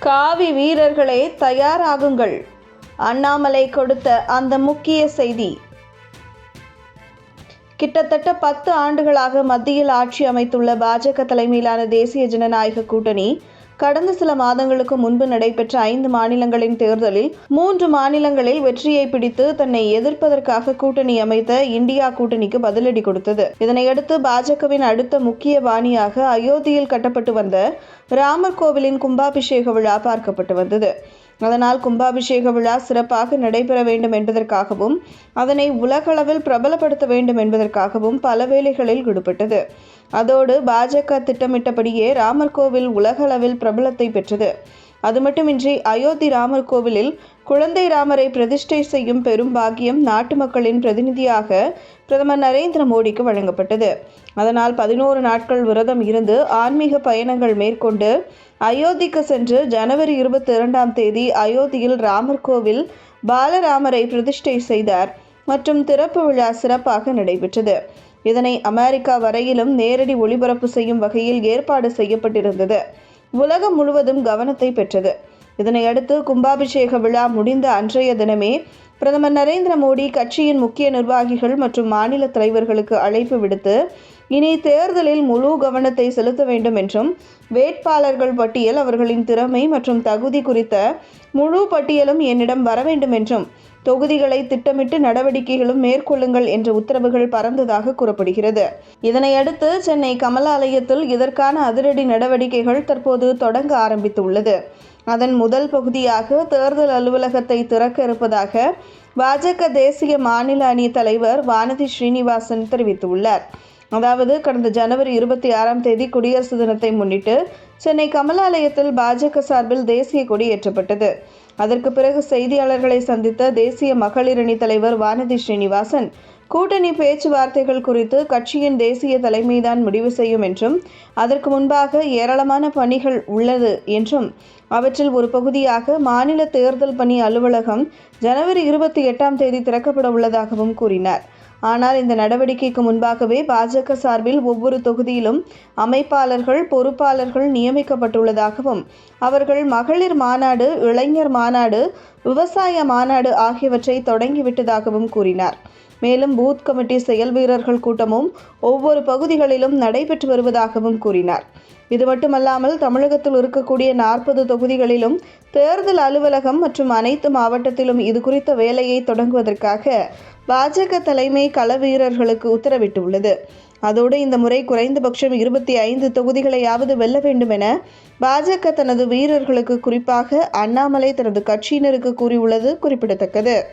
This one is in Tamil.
காவி வீரர்களே தயாராகுங்கள். அண்ணாமலை கொடுத்த அந்த முக்கிய செய்தி. கிட்டத்தட்ட பத்து ஆண்டுகளாக மத்தியில் ஆட்சி அமைத்துள்ள பாஜக தலைமையிலான தேசிய ஜனநாயக கூட்டணி கடந்த சில மாதங்களுக்கு முன்பு நடைபெற்ற ஐந்து மாநிலங்களின் தேர்தலில் மூன்று மாநிலங்களில் வெற்றியை பிடித்து தன்னை எதிர்ப்பதற்காக கூட்டணி அமைத்த இந்தியா கூட்டணிக்கு பதிலடி கொடுத்தது. இதனையடுத்து பாஜகவின் அடுத்த முக்கிய பாணியாக அயோத்தியில் கட்டப்பட்டு வந்த ராமர் கோவிலின் கும்பாபிஷேக விழா பார்க்கப்பட்டு வந்தது. அதனால் கும்பாபிஷேக விழா சிறப்பாக நடைபெற வேண்டும் என்பதற்காகவும் அதனை உலகளவில் பிரபலப்படுத்த வேண்டும் என்பதற்காகவும் பல வேலைகளில் ஈடுபட்டது அதோடு பாஜக திட்டமிட்டபடியே ராமர் கோவில் உலகளவில் பிரபலத்தை பெற்றது. அது மட்டுமின்றி அயோத்தி ராமர் கோவிலில் குழந்தை ராமரை பிரதிஷ்டை செய்யும் பெரும் பாக்கியம் நாட்டு மக்களின் பிரதிநிதியாக பிரதமர் நரேந்திர மோடிக்கு வழங்கப்பட்டது. அதனால் பதினோரு நாட்கள் விரதம் இருந்து ஆன்மீக பயணங்கள் மேற்கொண்டு அயோத்திக்கு சென்று ஜனவரி இருபத்தி இரண்டாம் தேதி அயோத்தியில் ராமர் கோவில் பாலராமரை பிரதிஷ்டை செய்தார் மற்றும் திறப்பு விழா சிறப்பாக நடைபெற்றது. இதனை அமெரிக்கா வரையிலும் நேரடி ஒளிபரப்பு செய்யும் வகையில் ஏற்பாடு செய்யப்பட்டிருந்தது. உலகம் முழுவதும் கவனத்தை பெற்றது. இதனையடுத்து கும்பாபிஷேக விழா முடிந்த அன்றைய தினமே பிரதமர் நரேந்திர மோடி கட்சியின் முக்கிய நிர்வாகிகள் மற்றும் மாநில தலைவர்களுக்கு அழைப்பு விடுத்து இனி தேர்தலில் முழு கவனத்தை செலுத்த வேண்டும் என்றும் வேட்பாளர்கள் பட்டியல் அவர்களின் திறமை மற்றும் தகுதி குறித்த முழு பட்டியலும் என்னிடம் வர வேண்டும் என்றும் தொகுதிகளை திட்டமிட்டு நடவடிக்கைகளும் மேற்கொள்ளுங்கள் என்ற உத்தரவுகள் பறந்ததாக கூறப்படுகிறது. இதனையடுத்து சென்னை கமலாலயத்தில் இதற்கான அதிரடி நடவடிக்கைகள் தற்போது தொடங்க ஆரம்பித்துள்ளது. அதன் முதல் பகுதியாக தேர்தல் அலுவலகத்தை திறக்க இருப்பதாக பாஜக தேசிய மாநில அணி தலைவர் வானதி ஸ்ரீனிவாசன் தெரிவித்துள்ளார். அதாவது கடந்த ஜனவரி இருபத்தி ஆறாம் தேதி குடியரசு தினத்தை முன்னிட்டு சென்னை கமலாலயத்தில் பாஜக சார்பில் தேசிய கொடி ஏற்றப்பட்டது. அதற்கு பிறகு செய்தியாளர்களை சந்தித்த தேசிய மகளிரணி தலைவர் வானதி ஸ்ரீனிவாசன் கூட்டணி பேச்சுவார்த்தைகள் குறித்து கட்சியின் தேசிய தலைமைதான் முடிவு செய்யும் என்றும் அதற்கு முன்பாக ஏராளமான பணிகள் உள்ளது என்றும் அவற்றில் ஒரு பகுதியாக மாநில தேர்தல் பணி அலுவலகம் ஜனவரி இருபத்தி எட்டாம் தேதி திறக்கப்பட உள்ளதாகவும் கூறினார். ஆனால் இந்த நடவடிக்கைக்கு முன்பாகவே பாஜக சார்பில் ஒவ்வொரு தொகுதியிலும் அமைப்பாளர்கள் பொறுப்பாளர்கள் நியமிக்கப்பட்டுள்ளதாகவும் அவர்கள் மகளிர் மாநாடு இளைஞர் மாநாடு விவசாய மாநாடு ஆகியவற்றை தொடங்கிவிட்டதாகவும் கூறினார். மேலும் பூத் கமிட்டி செயல் வீரர்கள் கூட்டமும் ஒவ்வொரு பகுதிகளிலும் நடைபெற்று வருவதாகவும் கூறினார். இது மட்டுமல்லாமல் தமிழகத்தில் இருக்கக்கூடிய நாற்பது தொகுதிகளிலும் தேர்தல் அலுவலகம் மற்றும் அனைத்து மாவட்டத்திலும் இது குறித்த வேலையை தொடங்குவதற்காக பாஜக தலைமை கள வீரர்களுக்கு உத்தரவிட்டுள்ளது. அதோடு இந்த முறை குறைந்தபட்சம் இருபத்தி ஐந்து தொகுதிகளையாவது வெல்ல வேண்டும் என பாஜக தனது வீரர்களுக்கு குறிப்பாக அண்ணாமலை தனது கட்சியினருக்கு கூறியுள்ளது குறிப்பிடத்தக்கது.